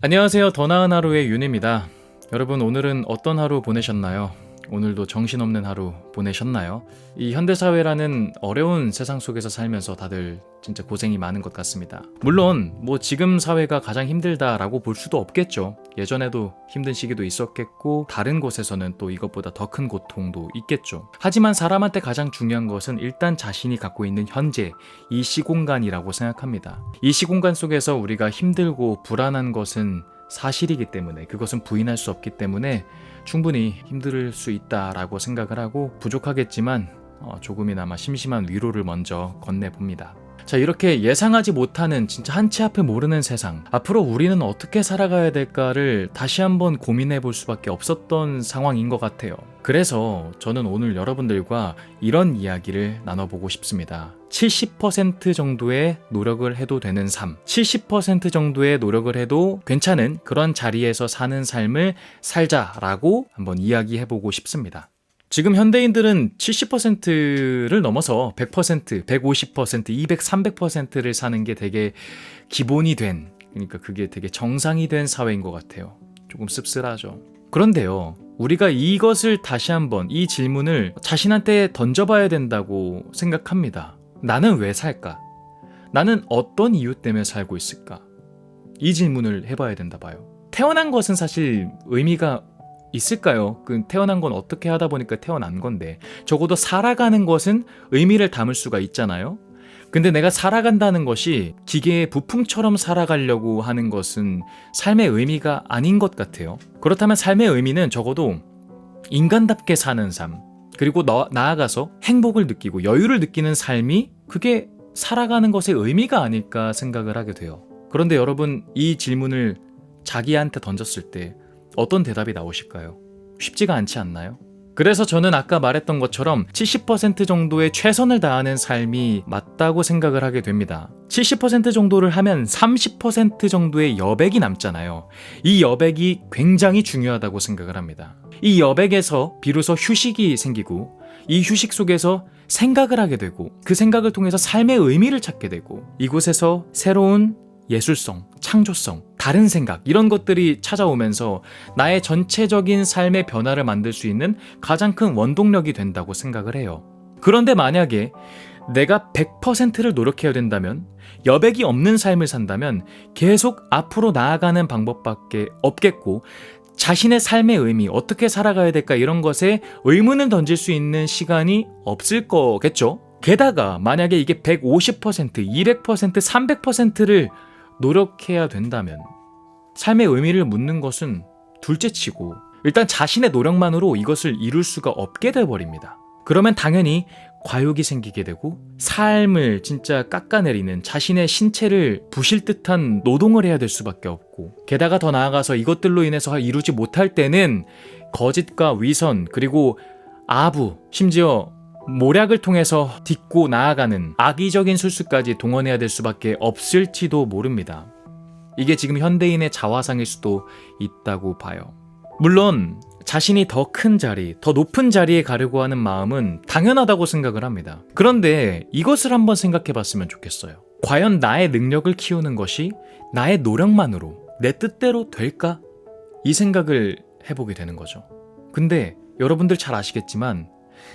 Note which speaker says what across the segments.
Speaker 1: 안녕하세요. 더 나은 하루의 윤입니다. 여러분 오늘은 어떤 하루 보내셨나요? 오늘도 정신없는 하루 보내셨나요? 이 현대사회라는 어려운 세상 속에서 살면서 다들 진짜 고생이 많은 것 같습니다. 물론 뭐 지금 사회가 가장 힘들다라고 볼 수도 없겠죠. 예전에도 힘든 시기도 있었겠고 다른 곳에서는 또 이것보다 더 큰 고통도 있겠죠. 하지만 사람한테 가장 중요한 것은 일단 자신이 갖고 있는 현재 이 시공간이라고 생각합니다. 이 시공간 속에서 우리가 힘들고 불안한 것은 사실이기 때문에 그것은 부인할 수 없기 때문에 충분히 힘들 수 있다라고 생각을 하고 부족하겠지만 어, 조금이나마 심심한 위로를 먼저 건네봅니다. 자, 이렇게 예상하지 못하는 진짜 한 치 앞을 모르는 세상. 앞으로 우리는 어떻게 살아가야 될까를 다시 한번 고민해 볼 수밖에 없었던 상황인 것 같아요. 그래서 저는 오늘 여러분들과 이런 이야기를 나눠보고 싶습니다. 70% 정도의 노력을 해도 되는 삶, 70% 정도의 노력을 해도 괜찮은 그런 자리에서 사는 삶을 살자라고 한번 이야기해 보고 싶습니다. 지금 현대인들은 70%를 넘어서 100%, 150%, 200, 300%를 사는 게 되게 기본이 된, 그러니까 그게 되게 정상이 된 사회인 것 같아요. 조금 씁쓸하죠. 그런데요, 우리가 이것을 다시 한번 이 질문을 자신한테 던져봐야 된다고 생각합니다. 나는 왜 살까? 나는 어떤 이유 때문에 살고 있을까? 이 질문을 해봐야 된다 봐요. 태어난 것은 사실 의미가 있을까요? 그 태어난 건 어떻게 하다 보니까 태어난 건데 적어도 살아가는 것은 의미를 담을 수가 있잖아요. 근데 내가 살아간다는 것이 기계의 부품처럼 살아가려고 하는 것은 삶의 의미가 아닌 것 같아요. 그렇다면 삶의 의미는 적어도 인간답게 사는 삶, 그리고 너, 나아가서 행복을 느끼고 여유를 느끼는 삶이 그게 살아가는 것의 의미가 아닐까 생각을 하게 돼요. 그런데 여러분 이 질문을 자기한테 던졌을 때 어떤 대답이 나오실까요? 쉽지가 않지 않나요? 그래서 저는 아까 말했던 것처럼 70% 정도의 최선을 다하는 삶이 맞다고 생각을 하게 됩니다. 70% 정도를 하면 30% 정도의 여백이 남잖아요. 이 여백이 굉장히 중요하다고 생각을 합니다. 이 여백에서 비로소 휴식이 생기고 이 휴식 속에서 생각을 하게 되고 그 생각을 통해서 삶의 의미를 찾게 되고 이곳에서 새로운 예술성, 창조성, 다른 생각, 이런 것들이 찾아오면서 나의 전체적인 삶의 변화를 만들 수 있는 가장 큰 원동력이 된다고 생각을 해요. 그런데 만약에 내가 100%를 노력해야 된다면, 여백이 없는 삶을 산다면 계속 앞으로 나아가는 방법밖에 없겠고, 자신의 삶의 의미, 어떻게 살아가야 될까 이런 것에 의문을 던질 수 있는 시간이 없을 거겠죠? 게다가 만약에 이게 150%, 200%, 300%를 노력해야 된다면 삶의 의미를 묻는 것은 둘째치고 일단 자신의 노력만으로 이것을 이룰 수가 없게 돼 버립니다. 그러면 당연히 과욕이 생기게 되고 삶을 진짜 깎아내리는 자신의 신체를 부실 듯한 노동을 해야 될 수밖에 없고 게다가 더 나아가서 이것들로 인해서 이루지 못할 때는 거짓과 위선 그리고 아부 심지어 모략을 통해서 딛고 나아가는 악의적인 술수까지 동원해야 될 수밖에 없을지도 모릅니다. 이게 지금 현대인의 자화상일 수도 있다고 봐요. 물론 자신이 더 큰 자리, 더 높은 자리에 가려고 하는 마음은 당연하다고 생각을 합니다. 그런데 이것을 한번 생각해 봤으면 좋겠어요. 과연 나의 능력을 키우는 것이 나의 노력만으로 내 뜻대로 될까? 이 생각을 해보게 되는 거죠. 근데 여러분들 잘 아시겠지만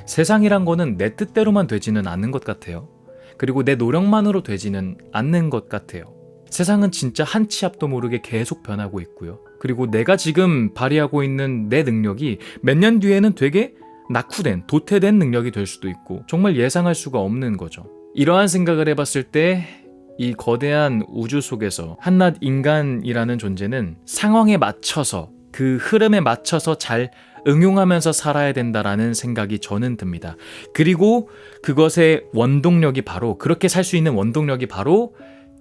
Speaker 1: 세상이란 거는 내 뜻대로만 되지는 않는 것 같아요. 그리고 내 노력만으로 되지는 않는 것 같아요. 세상은 진짜 한 치 앞도 모르게 계속 변하고 있고요. 그리고 내가 지금 발휘하고 있는 내 능력이 몇 년 뒤에는 되게 낙후된, 도태된 능력이 될 수도 있고, 정말 예상할 수가 없는 거죠. 이러한 생각을 해봤을 때, 이 거대한 우주 속에서 한낱 인간이라는 존재는 상황에 맞춰서, 그 흐름에 맞춰서 잘 응용하면서 살아야 된다라는 생각이 저는 듭니다. 그리고 그것의 원동력이 바로 그렇게 살 수 있는 원동력이 바로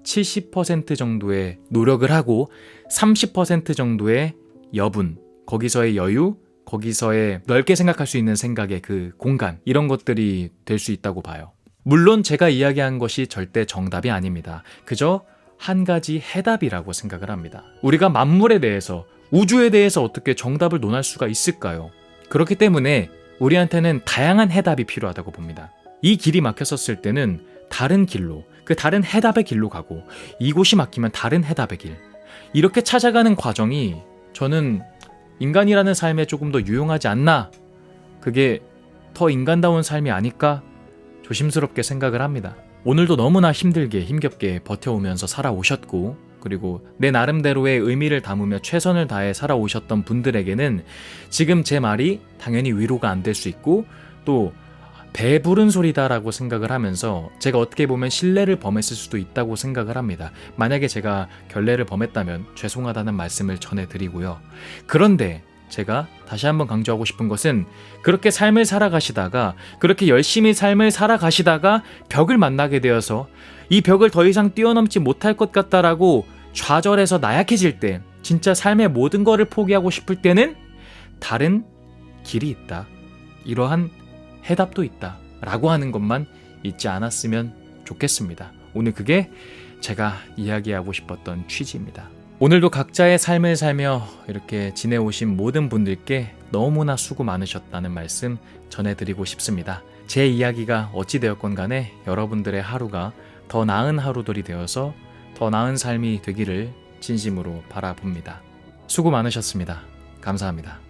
Speaker 1: 70% 정도의 노력을 하고 30% 정도의 여분, 거기서의 여유, 거기서의 넓게 생각할 수 있는 생각의 그 공간, 이런 것들이 될 수 있다고 봐요. 물론 제가 이야기한 것이 절대 정답이 아닙니다. 그저 한 가지 해답이라고 생각을 합니다. 우리가 만물에 대해서 우주에 대해서 어떻게 정답을 논할 수가 있을까요? 그렇기 때문에 우리한테는 다양한 해답이 필요하다고 봅니다. 이 길이 막혔었을 때는 다른 길로, 그 다른 해답의 길로 가고, 이곳이 막히면 다른 해답의 길. 이렇게 찾아가는 과정이 저는 인간이라는 삶에 조금 더 유용하지 않나 그게 더 인간다운 삶이 아닐까 조심스럽게 생각을 합니다. 오늘도 너무나 힘들게 힘겹게 버텨오면서 살아오셨고 그리고 내 나름대로의 의미를 담으며 최선을 다해 살아오셨던 분들에게는 지금 제 말이 당연히 위로가 안 될 수 있고 또 배부른 소리다라고 생각을 하면서 제가 어떻게 보면 신뢰를 범했을 수도 있다고 생각을 합니다. 만약에 제가 결례를 범했다면 죄송하다는 말씀을 전해드리고요. 그런데 제가 다시 한번 강조하고 싶은 것은 그렇게 삶을 살아가시다가 그렇게 열심히 삶을 살아가시다가 벽을 만나게 되어서 이 벽을 더 이상 뛰어넘지 못할 것 같다라고 좌절해서 나약해질 때 진짜 삶의 모든 것을 포기하고 싶을 때는 다른 길이 있다. 이러한 해답도 있다. 라고 하는 것만 잊지 않았으면 좋겠습니다. 오늘 그게 제가 이야기하고 싶었던 취지입니다. 오늘도 각자의 삶을 살며 이렇게 지내오신 모든 분들께 너무나 수고 많으셨다는 말씀 전해드리고 싶습니다. 제 이야기가 어찌되었건 간에 여러분들의 하루가 더 나은 하루들이 되어서 더 나은 삶이 되기를 진심으로 바라봅니다. 수고 많으셨습니다. 감사합니다.